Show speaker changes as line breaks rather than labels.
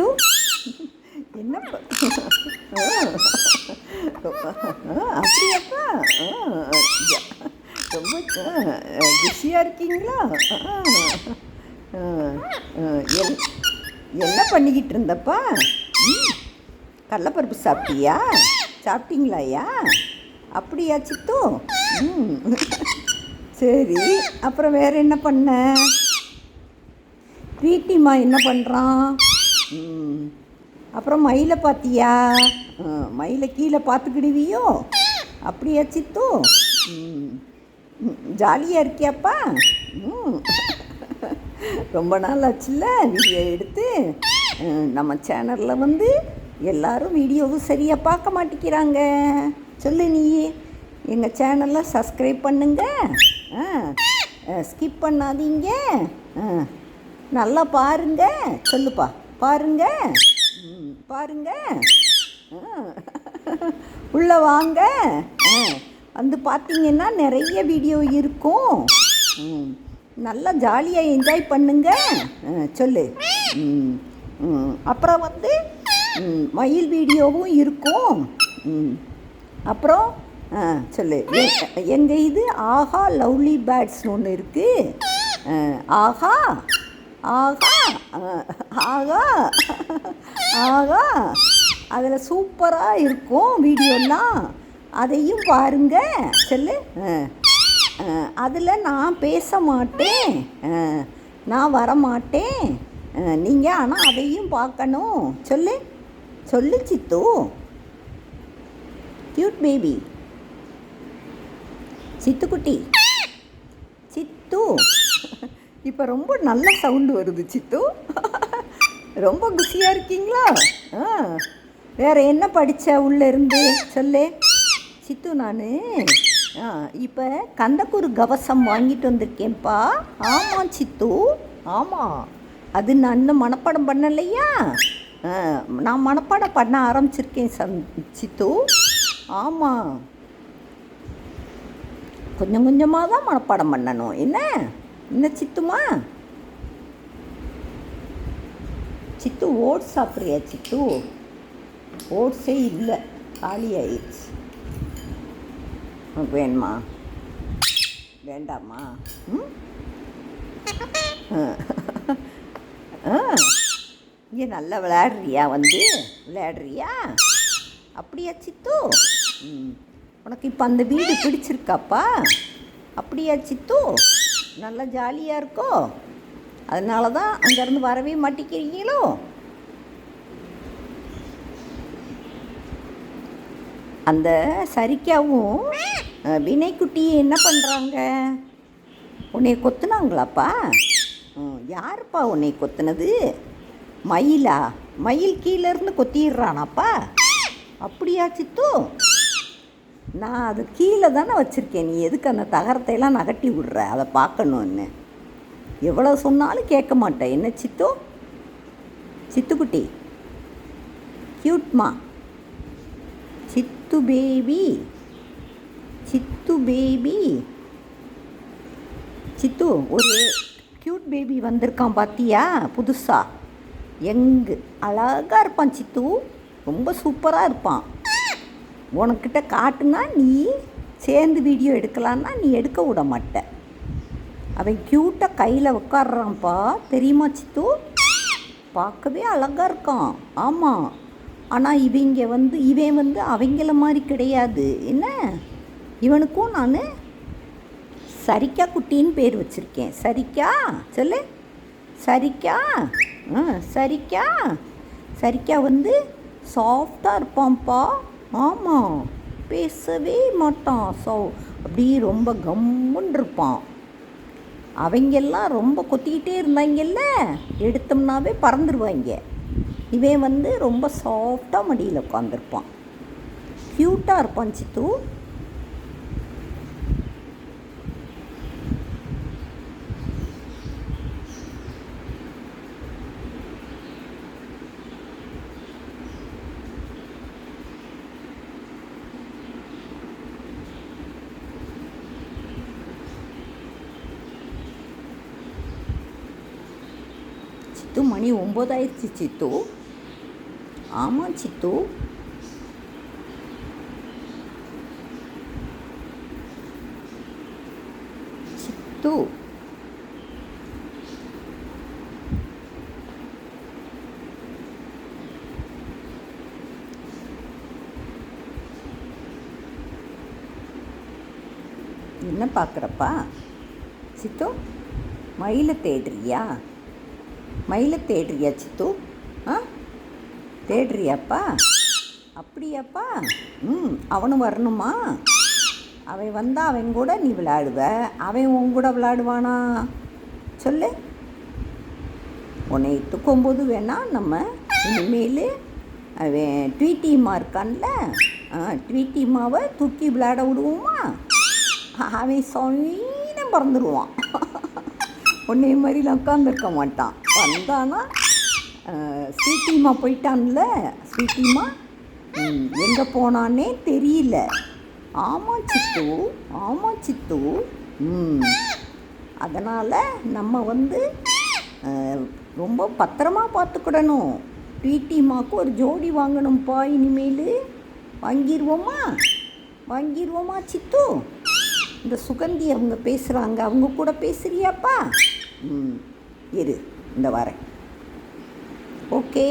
சித்து என்ன அப்படியாப்பா? ஆ, ரொம்ப பிஸியாக இருக்கீங்களா? என்- என்ன பண்ணிக்கிட்டு இருந்தப்பா? கடலப்பருப்பு சாப்பிட்டியா? சாப்பிட்டீங்களாயா அப்படியா சித்து? ம். சரி அப்புறம் வேறு என்ன பண்ண? பிரீத்திமா என்ன பண்ணுறான் அப்புறம் மயிலை பார்த்தியா? மயிலை கீழே பார்த்துக்கிடுவியோ? அப்படியா சித்து? ஜாலியாக இருக்கியாப்பா? ம். ரொம்ப நாள் ஆச்சுல்ல வீடியோ எடுத்து. நம்ம சேனலில் வந்து எல்லாரும் வீடியோவும் சரியாக பார்க்க மாட்டேங்கிறாங்க. சொல்லு நீ. எங்கள் சேனலை சப்ஸ்கிரைப் பண்ணுங்க. ஸ்கிப் பண்ணாதீங்க. நல்லா பாருங்க. சொல்லுப்பா. பாருங்க. ம், பாருங்க. உள்ளே உள்ள வாங்க. ஆ, வந்து பார்த்தீங்கன்னா நிறைய வீடியோ இருக்கும். நல்லா ஜாலியாக என்ஜாய் பண்ணுங்க. ஆ, சொல்லு. ம், அப்புறம் வந்து மயில் வீடியோவும் இருக்கும். ம், அப்புறம் ஆ சொல்லு. எங்கள் இது? ஆஹா லவ்லி பேர்ட்ஸ்னு ஒன்று இருக்குது ஆஹா. ஆஹா ஆ, ஆகா. ஆகா. அதில் சூப்பராக இருக்கும் வீடியோலாம். அதையும் பாருங்க. சொல்லு. அதில் நான் பேச மாட்டேன். நான் வர மாட்டேன். நீங்கள் ஆனால் அதையும் பார்க்கணும். சொல்லு. சொல்லு சித்து. Cute baby சித்துக்குட்டி. சித்து. இப்போ ரொம்ப நல்ல சவுண்டு வருது சித்து. ரொம்ப குஷியாக இருக்கீங்களா? ஆ. வேற என்ன படித்த உள்ளேருந்து சொல்லு. சித்து நான் ஆ இப்போ கந்தக்கூறு கவசம் வாங்கிட்டு வந்திருக்கேன்ப்பா. ஆமாம் சித்து. ஆமாம் அது நான் இன்னும் மனப்பாடம் பண்ணலையா? நான் மனப்பாடம் பண்ண ஆரம்பிச்சிருக்கேன் சந் சித்து. ஆமாம் கொஞ்சம் கொஞ்சமாக தான் மனப்பாடம் பண்ணணும். என்ன? என்ன சித்துமா சித்து ஓட்ஸ் சாப்பிட்றியா சித்து? ஓட்ஸே இல்லை. காலி ஆயிடுச்சு உனக்கு வேணுமா? வேண்டாமா? ம்? ஆ. இங்கே நல்லா விளையாடுறியா வந்து? விளையாடுறியா? அப்படியா சித்து? ம். உனக்கு இப்போ அந்த வீடு பிடிச்சிருக்காப்பா? அப்படியா சித்து? நல்லா ஜாலியாக இருக்கோ? அதனால தான் அங்கேருந்து வரவே மாட்டேங்கிறீங்களோ? அந்த சரிக்காவும் வினைக்குட்டியை என்ன பண்ணுறாங்க உன்னை கொத்துனாங்களாப்பா? யாருப்பா உன்னை கொத்துனது? மயிலா? மயில் கீழேருந்து கொத்திடுறானாப்பா? அப்படியா சித்து? நான் அது கீழே தானே வச்சுருக்கேன். நீ எதுக்கு அந்த தகரத்தை எல்லாம் நகட்டி விடுற? அதை பார்க்கணுன்னு எவ்வளோ சொன்னாலும் கேட்க மாட்டேன். என்ன சித்து? சித்துக்குட்டி. க்யூட்மா சித்து பேபி சித்து பேபி சித்து ஒரு க்யூட் பேபி வந்திருக்கான் பார்த்தியா புதுசாக எங்கு அழகாக இருப்பான் சித்து. ரொம்ப சூப்பராக இருப்பான். உனக்கிட்ட காட்டுனா நீ சேர்ந்து வீடியோ எடுக்கலான்னா நீ எடுக்க விட மாட்ட. அவன் க்யூட்டாக கையில் உட்காடுறான்ப்பா தெரியுமா சித்து? பார்க்கவே அழகாக இருக்கான். ஆமாம் ஆனால் இவங்க வந்து இவன் வந்து அவங்கள மாதிரி கிடையாது. என்ன? இவனுக்கும் நான் சரிக்கா குட்டின்னு பேர் வச்சுருக்கேன். சரிக்கா? சொல்லு. சரிக்கா? ஆ சரிக்கா? சரிக்கா வந்து சாஃப்டாக இருப்பான்ப்பா. ஆமாம் பேசவே மாட்டான். சோ அப்படியே ரொம்ப கம்முன்னு இருப்பான். அவங்கெல்லாம் ரொம்ப கொத்திக்கிட்டே இருந்தாங்கல்ல? எடுத்தோம்னாவே பறந்துடுவாங்க இவன் வந்து ரொம்ப சாஃப்டாக மடியில் உட்காந்துருப்பான் க்யூட்டாக இருப்பான் சித்து. சித்து மணி ஒம்பதாயிடுச்சு சித்து. ஆமாம் சித்து. சித்து. என்ன பார்க்குறப்பா? சித்து மயிலை தேடுறியா? மயிலை தேடுறியா சித்து ஆ? தேடுறியாப்பா? அப்படியாப்பா? ம் அவனும் வரணுமா? அவன் வந்தால் அவன் கூட நீ விளையாடுவ. அவன் உன் கூட விளையாடுவானா? சொல்லு. உன்னை தூக்கும்போது வேணால் நம்ம இனிமேல் அவன் ட்வீட்டிமா இருக்கான்ல ஆ ட்வீட்டிமாவை தூக்கி விளையாட விடுவோமா? அவன் சொன்ன பறந்துடுவான் உன்னை மாதிரிலாம் உட்காந்துருக்க மாட்டான். வந்தானா? ஸ்வீட்டிமா போயிட்டான்ல? ஸ்வீட்டிமா எங்கே போனானே தெரியல. ஆமாம் சித்து ஆமாம் சித்து. ம். அதனால் நம்ம வந்து ரொம்ப பத்திரமா பார்த்துக்கிடணும் டிடிமாக்கு ஒரு ஜோடி வாங்கணும்ப்பா இனிமேல். வாங்கிடுவோமா வாங்கிடுவோமா சித்து? இந்த சுகந்தி அவங்க பேசுகிறாங்க அவங்க கூட பேசுகிறியாப்பா ம் இரு. இந்த வாரம். ஓகே